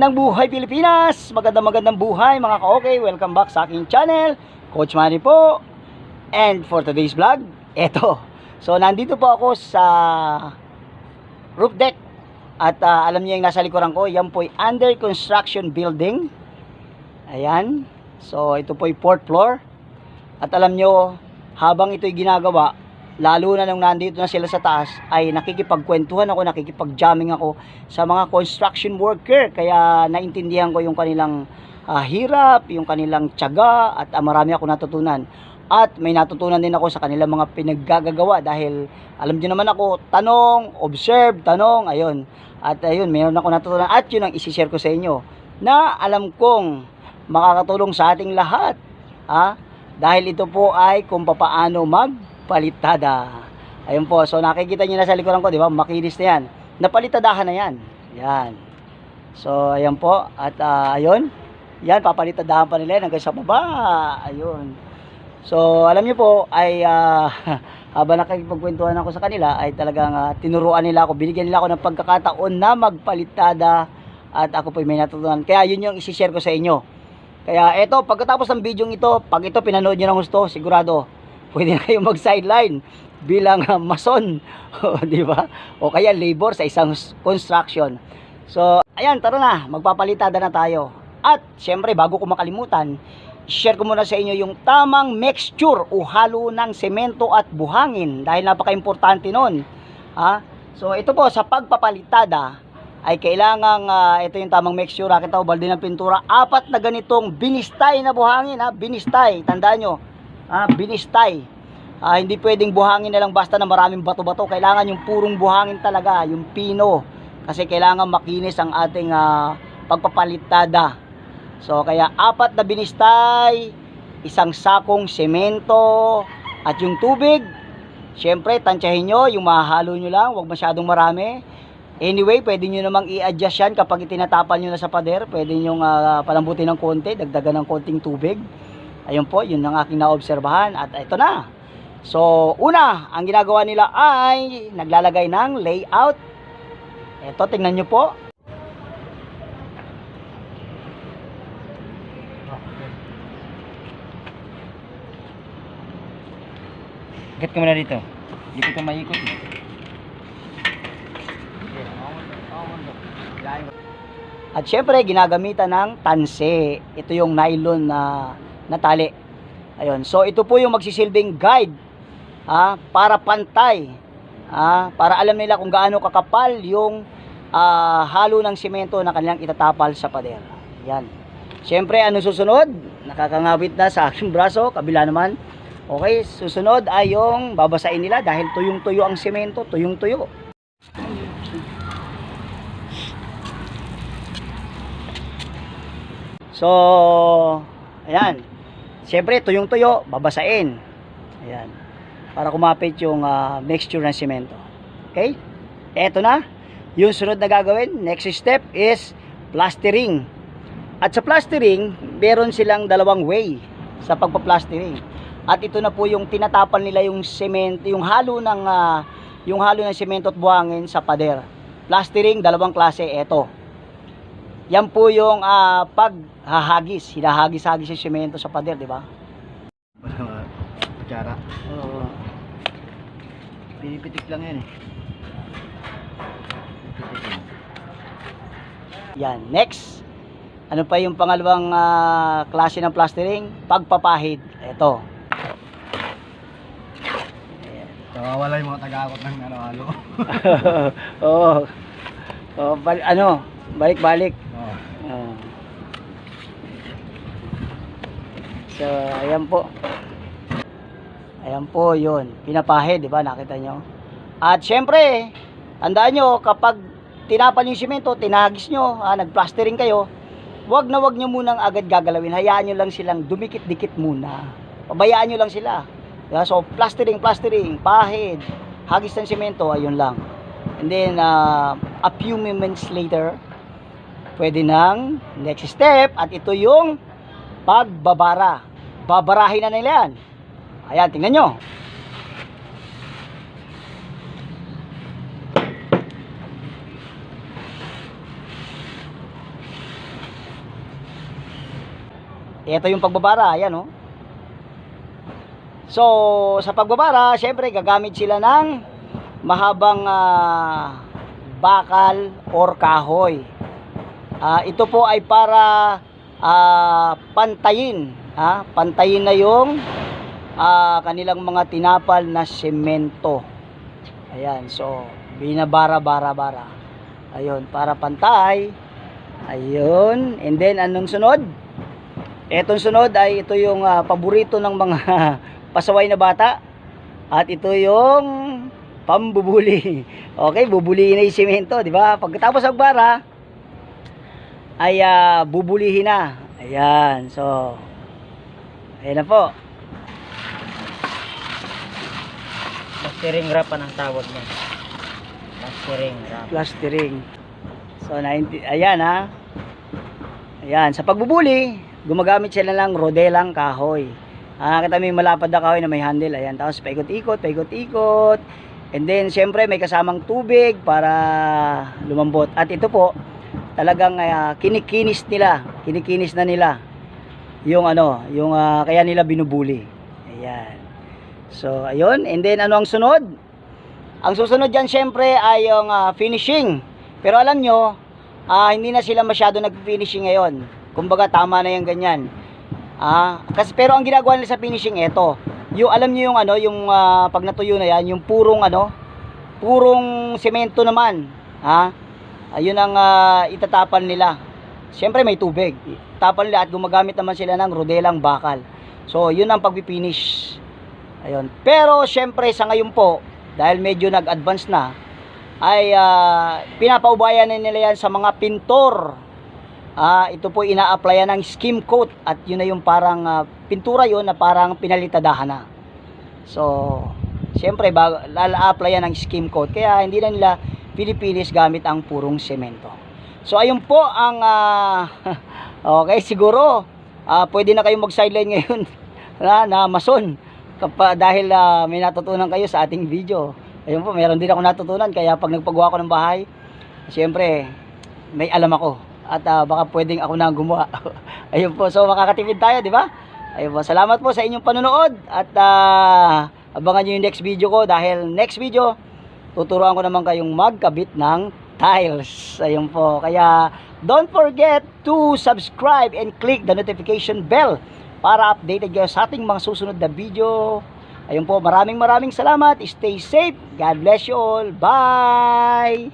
Magandang buhay Pilipinas! Magandang magandang buhay mga ka-okay! Welcome back sa aking channel. Coach Manny po. And for today's vlog, eto. So nandito po ako sa roof deck. At ah, alam niyo yung nasa likuran ko, yan po ay under construction building. Ayan. So ito po ay fourth floor. At alam nyo, habang ito'y ginagawa, lalo na nung nandito na sila sa taas, ay nakikipagkwentuhan ako, nakikipag-jamming ako sa mga construction worker. Kaya naintindihan ko yung kanilang ah, hirap, yung kanilang tiyaga, at ah, marami ako natutunan. At may natutunan din ako sa kanilang mga pinaggagawa dahil alam niyo naman ako, tanong, observe, tanong, ayun. At ayun, meron ako natutunan at yun ang isishare ko sa inyo na alam kong makakatulong sa ating lahat. Ha? Dahil ito po ay kung papaano magpalitada. Ayun po, so nakikita niyo na sa likuran ko, di ba? Makinis na yan. Napalitadahan na yan. Yan. So, ayan po. At ah, ayun. Yan, papalitadahan pa nila hanggang sa baba. Ayun. So, alam niyo po, ay ah, habang nakikipagkwentuhan ako sa kanila, ay talagang ah, tinuruan nila ako, binigyan nila ako ng pagkakataon na magpalitada at ako po may natutunan. Kaya yun yung isi-share ko sa inyo. Kaya eto, pagkatapos ng video ito, pag ito pinanood nyo ng gusto, sigurado, pwede na kayong mag-sideline bilang ah, mason, di ba? O kaya labor sa isang construction. So, ayan, tara na, magpapalitada na tayo. At, syempre, bago ko makalimutan, share ko muna sa inyo yung tamang mixture o halo ng semento at buhangin dahil napaka-importante nun. Ha? So, ito po, sa pagpapalitada, ay kailangang ah, ito yung tamang mixture, kita o balde ng pintura, apat na ganitong binistay na buhangin, ha? binistay, tandaan nyo, ha? binistay. Ah, hindi pwedeng buhangin na lang basta na maraming bato-bato, kailangan yung purong buhangin talaga, yung pino, kasi kailangan makinis ang ating ah, pagpapalitada. So, kaya apat na binistay, isang sakong semento, at yung tubig, syempre, tansyahin nyo, yung mahalo nyo lang, huwag masyadong marami. Anyway, pwede nyo namang i-adjust yan kapag itinatapal nyo na sa pader. Pwede nyo uh, palambutin ng konti, dagdagan ng konting tubig. Ayun po, yun ang aking naobserbahan. At ito na. So, una, ang ginagawa nila ay naglalagay ng layout. Ito, tingnan nyo po. Ikat ka muna dito. Hindi ko ito maikot. eh. At syempre, ginagamitan ng tanse. Ito yung nylon na, na tali. Ayun. So, ito po yung magsisilbing guide ah, para pantay. Ah, para alam nila kung gaano kakapal yung ah, halo ng simento na kanilang itatapal sa pader. Yan. Syempre, ano susunod? Nakakangawit na sa aking braso. Kabila naman. Okay, susunod ay yung babasain nila dahil tuyong-tuyo ang simento. Tuyong-tuyo. So, ayan. Siyempre, tuyong-tuyo, babasain. Ayan. Para kumapit yung ah, mixture ng semento. Okay? Eto na. Yung sunod na gagawin, next step is plastering. At sa plastering, meron silang dalawang way sa pagpa-plastering. At ito na po yung tinatapan nila yung semento, yung halo ng ah, yung halo ng semento at buhangin sa pader. Plastering, dalawang klase, eto. Yan po yung ah, paghahagis, hinahagis-hagis yung semento sa pader, di ba? Basta kutsara. Oo. Pinipitik lang yan eh. Yan, next. Ano pa yung pangalawang ah, klase ng plastering? Pagpapahid. Ito. Nawawala yung mga taga-akot ng ano-ano. Oo. Oh, bal- ano, balik-balik. Oo. Ah. So, ayan po. Ayan po, yun. Pinapahid, di ba? Nakita nyo? At syempre, tandaan nyo, kapag tinapan yung simento, tinagis nyo, ah, nag-plastering kayo, wag na wag nyo munang agad gagalawin. Hayaan nyo lang silang dumikit-dikit muna. Pabayaan nyo lang sila. Yeah, so, plastering, plastering, pahid, hagis ng simento, ayun lang. And then, ah, a few moments later, pwede nang next step at ito yung pagbabara. Babarahin na nila yan. Ayan, tingnan nyo. ito yung pagbabara, ayan oh. So, sa pagbabara, syempre gagamit sila ng mahabang ah, bakal or kahoy. Ah, ito po ay para ah, pantayin, ha? Pantayin na yung ah, kanilang mga tinapal na semento. Ayan, so binabara-bara-bara. Ayun, para pantay. Ayun, and then anong sunod? Etong sunod ay ito yung ah, paborito ng mga pasaway na bata. At ito yung pambubuli. Okay, bubulihin na yung semento, di ba? Pagkatapos ng bara, ay ah, bubulihin na. Ayan, so, ayan na po. Plastering wrap pa ng tawag niya. Plastering wrap. plastering. So, nainti- ayan ha. Ayan, sa pagbubuli, gumagamit sila ng rodelang kahoy. Ah, kita yung malapad na kahoy na may handle. Ayan, tapos paikot-ikot, paikot-ikot. And then, syempre, may kasamang tubig para lumambot. At ito po, talagang ah, kinikinis nila. Kinikinis na nila yung ano, yung ah, kaya nila binubuli. Ayan. So, ayun. And then, ano ang sunod? Ang susunod dyan syempre ay yung ah, finishing. Pero alam nyo, ah, hindi na sila masyado nag-finishing ngayon. Kumbaga tama na yung ganyan. Ah, kasi pero ang ginagawa nila sa finishing ito. Yung alam niyo yung ano, yung ah, pag natuyo na yan, yung purong ano, purong semento naman. Ha? Ayun ang ah, itatapan nila. Siyempre may tubig. Tapan nila at gumagamit naman sila ng rodelang bakal. So, yun ang pagpipinish. Ayun. Pero syempre sa ngayon po, dahil medyo nag-advance na, ay ah, pinapaubayan na nila yan sa mga pintor. Ah, ito po ina-applyan ng skim coat at yun na yung parang ah, pintura yun na parang pinalitadahan na. So, syempre bago lala-applyan ng skim coat kaya hindi na nila pinipinis gamit ang purong semento. So ayun po ang ah, okay siguro ah, pwede na kayong mag-sideline ngayon na, na mason kapa, dahil ah, may natutunan kayo sa ating video. Ayun po, meron din ako natutunan kaya pag nagpagawa ko ng bahay, syempre may alam ako at ah, baka pwedeng ako na gumawa. Ayun po, so makakatipid tayo, di ba? Ayun po, salamat po sa inyong panonood at ah, abangan nyo yung next video ko dahil next video tuturuan ko naman kayong magkabit ng tiles. Ayun po, kaya don't forget to subscribe and click the notification bell para updated kayo sa ating mga susunod na video. Ayun po, maraming maraming salamat. Stay safe. God bless you all. Bye!